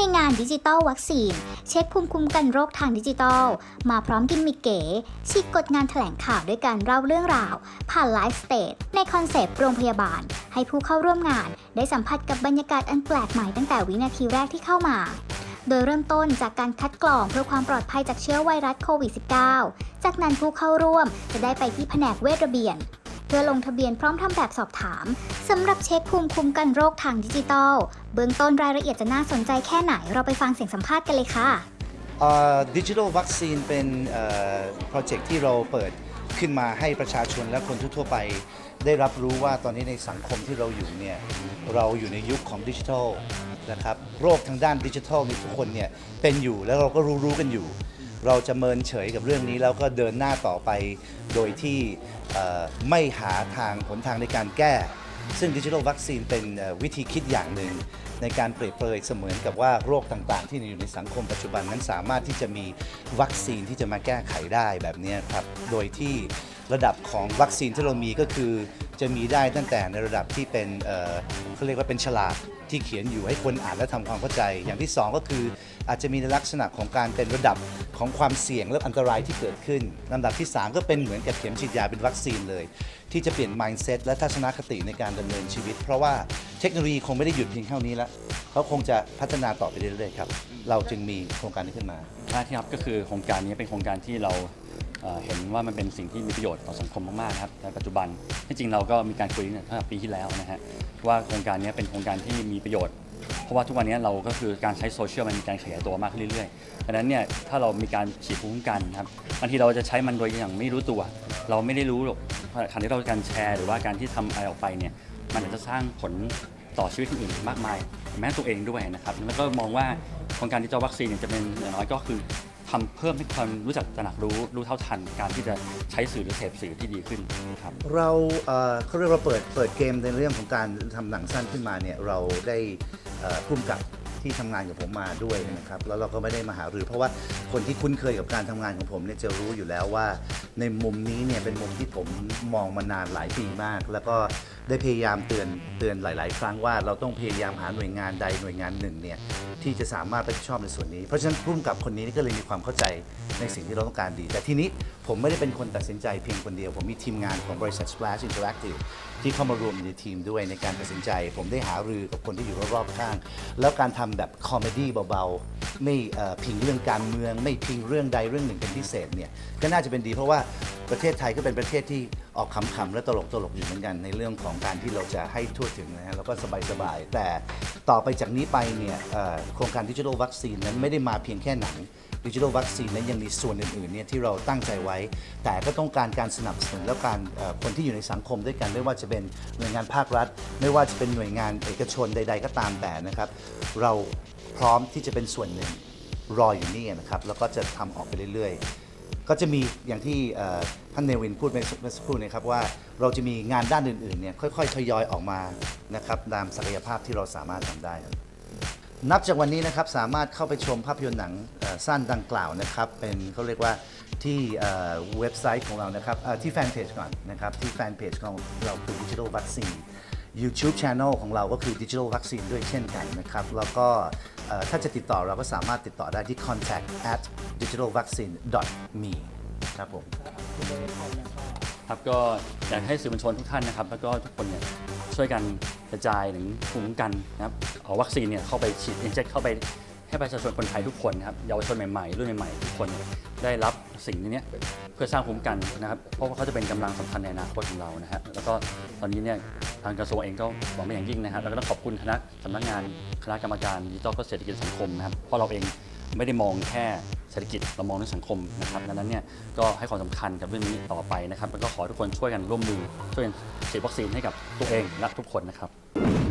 ในงานดิจิตอลวัคซีน เช็คภูมิคุ้มกันโรคทางดิจิตอล มาพร้อมกิมมิกเก๋ฉีกกฎงานแถลงข่าวด้วยการเล่าเรื่องราว ผ่านไลฟ์สเตจในคอนเซปต์โรงพยาบาล ให้ผู้เข้าร่วมงาน ได้สัมผัสกับบรรยากาศอันแปลกใหม่ตั้งแต่วินาทีแรกที่เข้ามา โดยเริ่มต้นจากการคัดกรองเพื่อความปลอดภัยจากเชื้อไวรัสโควิด -19 จากนั้นผู้เข้าร่วมจะได้ไปที่แผนกเวชระเบียน เพื่อลงทะเบียนพร้อมทำแบบสอบถามสำหรับเช็คภูมิคุ้มกันโรคทางดิจิทัลเบื้องต้นรายละเอียดจะน่าสนใจแค่ไหนเราไปฟังเสียงสัมภาษณ์กันเลยค่ะดิจิทัลวัคซีนเป็นโปรเจกต์ที่เราเปิดขึ้นมาให้ประชาชนและคนทั่วไป ได้รับรู้ว่าตอนนี้ในสังคมที่เราอยู่เนี่ยเราอยู่ในยุคของดิจิทัลนะครับโรคทางด้านดิจิทัลนี่ทุกคนเนี่ยเป็นอยู่แล้วเราก็รู้รู้ๆกันอยู่ เราจะเมินเฉยกับเรื่องนี้แล้วก็เดินหน้าต่อไป โดยที่ไม่หาทางหนทางในการแก้ ซึ่งดิจิทัลวัคซีนเป็นวิธีคิดอย่างหนึ่ง ในการเปรียบเปรยเสมือนกับว่าโรคต่างๆ ที่อยู่ในสังคมปัจจุบันนั้นสามารถที่จะมีวัคซีนที่จะมาแก้ไขได้แบบนี้ครับ โดยที่ระดับของวัคซีนที่เรามีก็คือ จะมีได้ตั้งแต่ในระดับที่เป็นเขาเรียกว่าเป็นฉลากที่เขียนอยู่ให้คนอ่านและทำความเข้าใจ อย่างที่สองก็คือ อาจจะมีในลักษณะของการเป็นระดับของความเสี่ยงและอันตรายที่เกิดขึ้นลำดับที่ 3 ก็เป็นเหมือนกับเข็มฉีดยาเป็นวัคซีนเลย ที่จะเปลี่ยน mindset และทัศนคติในการดำเนินชีวิต เพราะว่าเทคโนโลยีคงไม่ได้หยุดเพียงเท่านี้แล้วเขาคงจะพัฒนาต่อไปเรื่อยๆครับเราจึงมีโครงการนี้ขึ้นมาใช่ครับก็คือโครงการนี้เป็นโครงการที่เรา เห็นว่ามันเป็นสิ่งที่มีประโยชน์ต่อสังคมมากๆนะครับในปัจจุบันที่จริงเราก็มีการคุยตั้งแต่ปีที่แล้วนะฮะว่าโครงการนี้เป็นโครงการที่มีประโยชน์ เพราะว่าทุกวันนี้เราก็คือการใช้โซเชียลมันมีการขยายตัวมากขึ้นเรื่อยๆดังนั้นเนี่ยถ้าเรามีการฉีดภูมิคุ้มกันครับบางทีเราจะใช้มันโดยอย่างไม่รู้ตัว เราไม่ได้รู้หรอกการที่เราการแชร์ หรือว่าการที่ทำอะไรออกไปเนี่ยมันอาจจะสร้างผลต่อชีวิตคนอื่นมากมายแม้ตัวเองด้วยนะครับแล้วก็มองว่าโครงการดิจิทัลวัคซีนเนี่ยจะเป็นอย่างน้อยก็คือ ทำเพิ่มให้คนรู้จักตระหนักรู้รู้เท่าทัน การที่จะใช้สื่อหรือเสพสื่อที่ดีขึ้นครับเราเขาเรียกว่าเปิดเปิดเกมในเรื่องของการทำหนังสั้นขึ้นมาเนี่ยเราได้พุ่มกับที่ทำงานกับผมมาด้วยนะครับแล้วเราก็ไม่ได้มาหารือ เพราะว่าคนที่คุ้นเคยกับการทำงานของผมเนี่ยจะรู้อยู่แล้วว่า ในมุมนี้เนี่ยเป็นมุมที่ผมมองมานานหลายปีมาก แล้วก็ได้พยายามเตือนเตือนหลาย ๆ ครั้งว่าเราต้องพยายามหาหน่วยงานใดหน่วยงานหนึ่งเนี่ย ที่จะสามารถรับผิดชอบในส่วนนี้ เพราะฉะนั้นพุ่มกับคนนี้ก็เลยมีความเข้าใจในสิ่งที่เราต้องการดี แต่ทีนี้ผมไม่ได้เป็นคนตัดสินใจเพียงคนเดียว ผมมีทีมงานของบริษัท Splash Interactive ที่เข้ามารวมในทีมด้วยในการตัดสินใจ ผมได้หารือกับคนที่อยู่รอบๆข้าง แล้วการทำแบบคอมเมดี้เบาๆ ไม่พิงเรื่องการเมือง ไม่พิงเรื่องใดเรื่องหนึ่งเป็นพิเศษเนี่ยก็น่าจะเป็นดีเพราะว่าประเทศไทยก็เป็นประเทศที่ออกขำๆและตลกๆอยู่เหมือนกันในเรื่องของการที่เราจะให้ทั่วถึงนะฮะแล้วก็สบายๆแต่ต่อไปจากนี้ไปเนี่ยโครงการดิจิทัลวัคซีนนั้นไม่ได้มาเพียงแค่หนังดิจิทัลวัคซีนนั้นยังมีส่วนอื่นๆเนี่ยที่เราตั้งใจไว้ แต่ก็ต้องการการสนับสนุนและการคนที่อยู่ในสังคมด้วยกัน ไม่ว่าจะเป็นหน่วยงานภาครัฐ ไม่ว่าจะเป็นหน่วยงานเอกชนใด ๆ ก็ตามแต่นะครับ เราพร้อมที่จะเป็นส่วนหนึ่งรออยู่นี่นะครับ แล้วก็จะทำออกไปเรื่อยๆ ก็จะมีอย่างที่ท่านเนวินพูดเมื่อสักครู่นะครับว่าเราจะมีงานด้านอื่นๆเนี่ยค่อยๆทยอยออกมานะครับตามศักยภาพที่เราสามารถทำได้ครับ นับจากวันนี้นะครับสามารถเข้าไปชมภาพยนตร์หนังสั้นดังกล่าวนะครับเป็นเขาเรียกว่าที่เว็บไซต์ของเรานะครับที่แฟนเพจก่อนนะครับที่แฟนเพจของเราคือ Digital Vaccine YouTube Channel ของเราก็คือ Digital Vaccine ด้วยเช่นกันนะครับ แล้วก็ถ้าจะติดต่อเราก็สามารถติดต่อได้ที่ contact at digitalvaccine.me ครับผม ครับก็อยากให้สื่อมวลชนทุกท่านนะครับ แล้วก็ทุกคนเนี่ยช่วยกันกระจายถึงภูมิคุ้มกันนะครับเอาวัคซีนเนี่ยเข้าไปฉีดอินเจคเข้าไปให้ประชาชนคนไทยทุกคนนะครับเยาวชนใหม่ๆรุ่นใหม่ๆทุกคนได้รับสิ่งนี้เพื่อสร้างภูมิคุ้มกันนะครับเพราะว่าเขาจะเป็นกำลังสำคัญในอนาคตของเรานะฮะแล้วก็ตอนนี้เนี่ยทางกระทรวงเองก็หวังเป็นอย่างยิ่งนะครับแล้วก็ต้องขอบคุณคณะสำนักงานคณะกรรมการดิจิทัลเพื่อเศรษฐกิจสังคมนะครับเพราะเราเอง ไม่ได้มองแค่เศรษฐกิจเรามองเรื่องสังคมนะครับดังนั้นเนี่ยก็ให้ความสำคัญกับเรื่องนี้ต่อไปนะครับแล้วก็ขอทุกคนช่วยกันร่วมมือช่วยกันฉีดวัคซีนให้กับตัวเองและทุกคนนะครับ